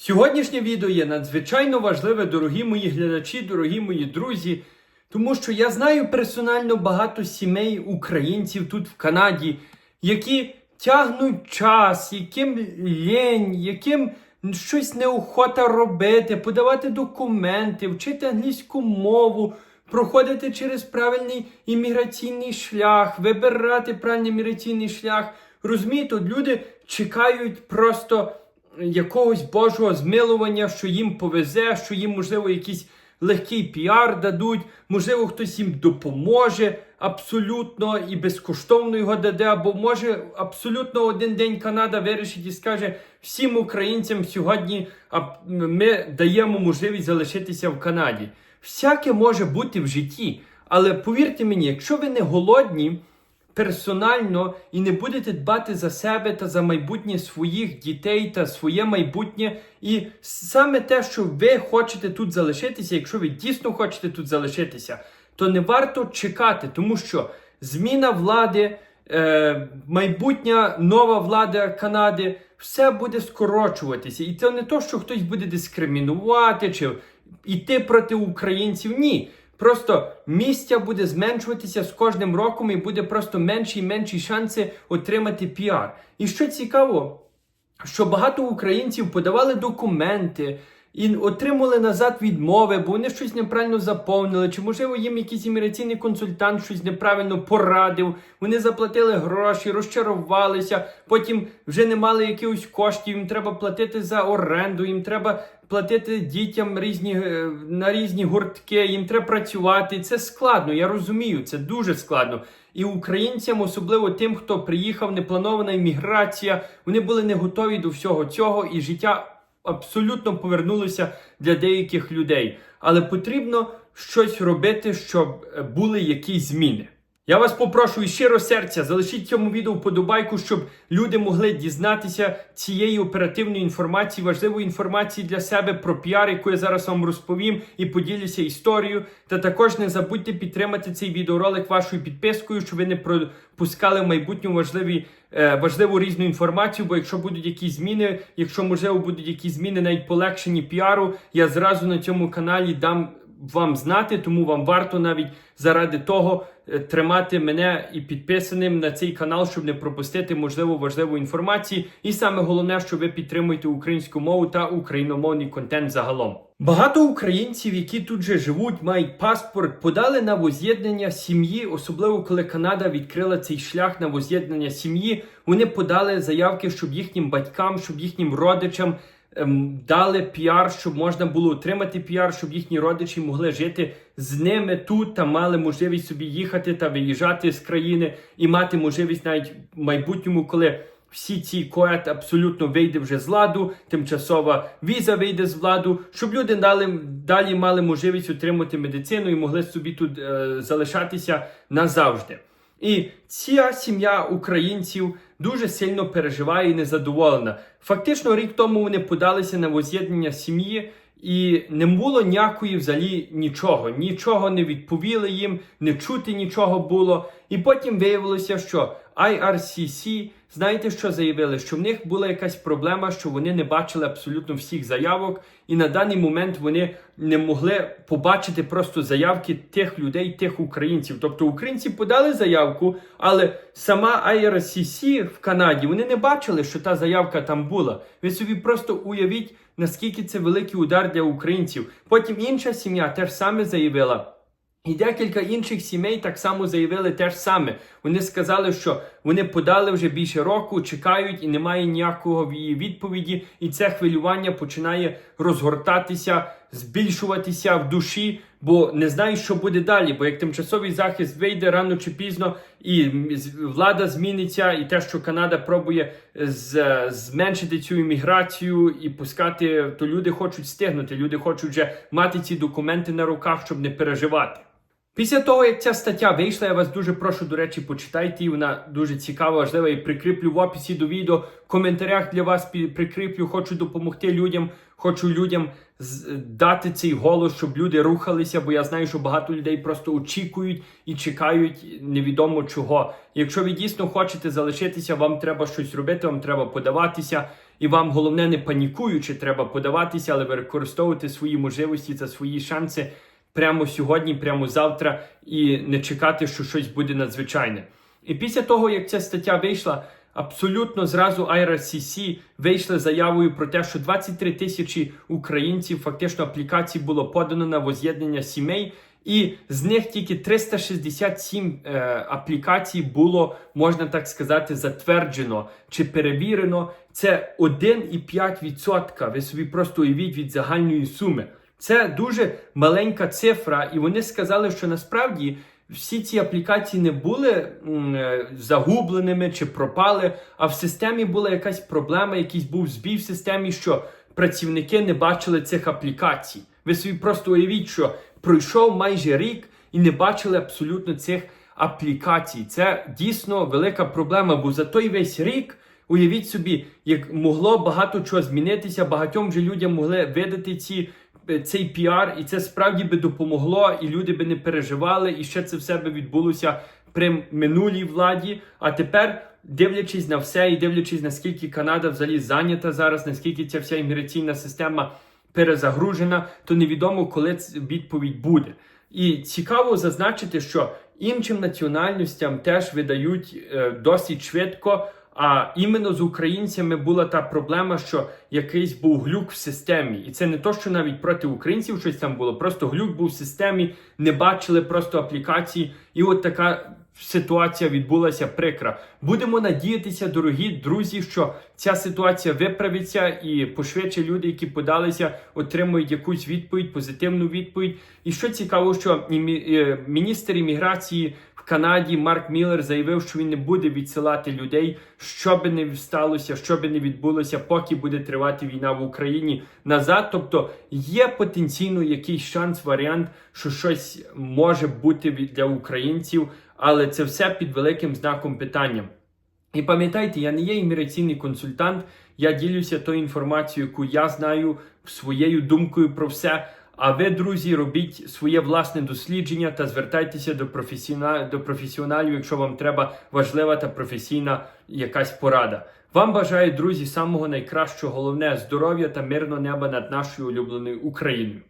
Сьогоднішнє відео є надзвичайно важливе, дорогі мої глядачі, дорогі мої друзі, тому що я знаю персонально багато сімей українців тут в Канаді, які тягнуть час, яким лень, яким щось неохота робити, подавати документи, вчити англійську мову, проходити через правильний імміграційний шлях, вибирати правильний імміграційний шлях. Розумієте, люди чекають просто якогось Божого змилування, що їм повезе, що їм, можливо, якийсь легкий піар дадуть, можливо, хтось їм допоможе абсолютно і безкоштовно його даде, або може абсолютно один день Канада вирішить і скаже всім українцям сьогодні ми даємо можливість залишитися в Канаді. Всяке може бути в житті, але повірте мені, якщо ви не голодні, персонально і не будете дбати за себе та за майбутнє своїх дітей та своє майбутнє. І саме те, що ви хочете тут залишитися, якщо ви дійсно хочете тут залишитися, то не варто чекати, тому що зміна влади, е, майбутня нова влада Канади, все буде скорочуватися. І це не то, що хтось буде дискримінувати чи йти проти українців. Ні. Просто місця буде зменшуватися з кожним роком і буде просто менші і менші шанси отримати піар. І що цікаво, що багато українців подавали документи і отримали назад відмови, бо вони щось неправильно заповнили, чи можливо їм якийсь імміграційний консультант щось неправильно порадив. Вони заплатили гроші, розчарувалися, потім вже не мали якихось коштів. Їм треба платити за оренду, їм треба платити дітям різні е, на різні гуртки, їм треба працювати. Це складно, я розумію, це дуже складно. І українцям, особливо тим, хто приїхав, непланована імміграція, вони були не готові до всього цього, і життя абсолютно повернулося для деяких людей. Але потрібно щось робити, щоб е, були якісь зміни. Я вас попрошу і щиро серця, залишіть цьому відео вподобайку, щоб люди могли дізнатися цієї оперативної інформації, важливої інформації для себе про піар, яку я зараз вам розповім, і поділюся історією. Та також не забудьте підтримати цей відеоролик вашою підпискою, щоб ви не пропускали в майбутньому важливі, е, важливу різну інформацію. Бо якщо будуть якісь зміни, якщо можливо будуть якісь зміни, навіть полегшені піару, я зразу на цьому каналі дам вам знати, тому вам варто навіть заради того е, тримати мене і підписаним на цей канал, щоб не пропустити можливо важливу інформацію. І саме головне, що ви підтримуєте українську мову та україномовний контент загалом. Багато українців, які тут же живуть, мають паспорт, подали на воз'єднання сім'ї, особливо коли Канада відкрила цей шлях на воз'єднання сім'ї. Вони подали заявки, щоб їхнім батькам, щоб їхнім родичам дали піар, щоб можна було отримати піар, щоб їхні родичі могли жити з ними тут та мали можливість собі їхати та виїжджати з країни і мати можливість навіть в майбутньому, коли всі ці коет абсолютно вийде вже з ладу, тимчасова віза вийде з владу, щоб люди далі, далі мали можливість отримати медицину і могли собі тут е, залишатися назавжди. І ця сім'я українців дуже сильно переживає і незадоволена. Фактично, рік тому вони подалися на воз'єднання сім'ї, і не було ніякої взагалі нічого. Нічого не відповіли їм, не чути нічого було. І потім виявилося, що IRCC, знаєте, що заявили? Що в них була якась проблема, що вони не бачили абсолютно всіх заявок, і на даний момент вони не могли побачити просто заявки тих людей, тих українців. Тобто українці подали заявку, але сама IRCC в Канаді вони не бачили, що та заявка там була. Ви собі просто уявіть, наскільки це великий удар для українців. Потім інша сім'я теж саме заявила. І декілька інших сімей так само заявили те ж саме. Вони сказали, що вони подали вже більше року, чекають і немає ніякого її відповіді. І це хвилювання починає розгортатися, збільшуватися в душі, бо не знаю, що буде далі. Бо як тимчасовий захист вийде рано чи пізно, і влада зміниться, і те, що Канада пробує з- зменшити цю імміграцію і пускати, то люди хочуть стигнути. Люди хочуть вже мати ці документи на руках, щоб не переживати. Після того, як ця стаття вийшла, я вас дуже прошу, до речі, почитайте її. Вона дуже цікава, важлива. І прикріплю в описі до відео. В коментарях для вас прикріплю. Хочу допомогти людям. Хочу людям дати цей голос, щоб люди рухалися, бо я знаю, що багато людей просто очікують і чекають невідомо чого. Якщо ви дійсно хочете залишитися, вам треба щось робити, вам треба подаватися. і вам головне не панікуючи, треба подаватися, але використовувати свої можливості та свої шанси прямо сьогодні, прямо завтра, і не чекати, що щось буде надзвичайне. І після того, як ця стаття вийшла, абсолютно зразу IRCC вийшли заявою про те, що 23 тисячі українців фактично аплікацій було подано на воз'єднання сімей. І з них тільки 367 е, аплікацій було, можна так сказати, затверджено чи перевірено. Це 1,5%. Ви собі просто уявіть від загальної суми. Це дуже маленька цифра, і вони сказали, що насправді всі ці аплікації не були е, загубленими чи пропали, а в системі була якась проблема, якийсь був збій в системі, що працівники не бачили цих аплікацій. Ви собі просто уявіть, що пройшов майже рік і не бачили абсолютно цих аплікацій. Це дійсно велика проблема, бо за той весь рік. Уявіть собі, як могло багато чого змінитися, багатьом же людям могли видати ці, цей піар, і це справді би допомогло, і люди би не переживали, і ще це все би відбулося при минулій владі. А тепер, дивлячись на все і дивлячись, наскільки Канада взагалі зайнята зараз, наскільки ця вся імміграційна система перезагружена, то невідомо, коли відповідь буде. І цікаво зазначити, що іншим національностям теж видають е, досить швидко. А іменно з українцями була та проблема, що якийсь був глюк в системі, і це не то, що навіть проти українців щось там було. Просто глюк був в системі, не бачили просто аплікації, і от така ситуація відбулася прикра. Будемо надіятися, дорогі друзі, що ця ситуація виправиться і пошвидше люди, які подалися, отримують якусь відповідь, позитивну відповідь. І що цікаво, що е, міністр імміграції Канаді Марк Міллер заявив, що він не буде відсилати людей, що би не сталося, що би не відбулося, поки буде тривати війна в Україні назад. Тобто є потенційно якийсь шанс, варіант, що щось може бути для українців, але це все під великим знаком питання. І пам'ятайте, я не є імміграційний консультант, я ділюся тою інформацією, яку я знаю, своєю думкою про все. А ви, друзі, робіть своє власне дослідження та звертайтеся до, професіона... до професіоналів, якщо вам треба важлива та професійна якась порада. Вам бажаю, друзі, самого найкращого, головне здоров'я та мирного неба над нашою улюбленою Україною.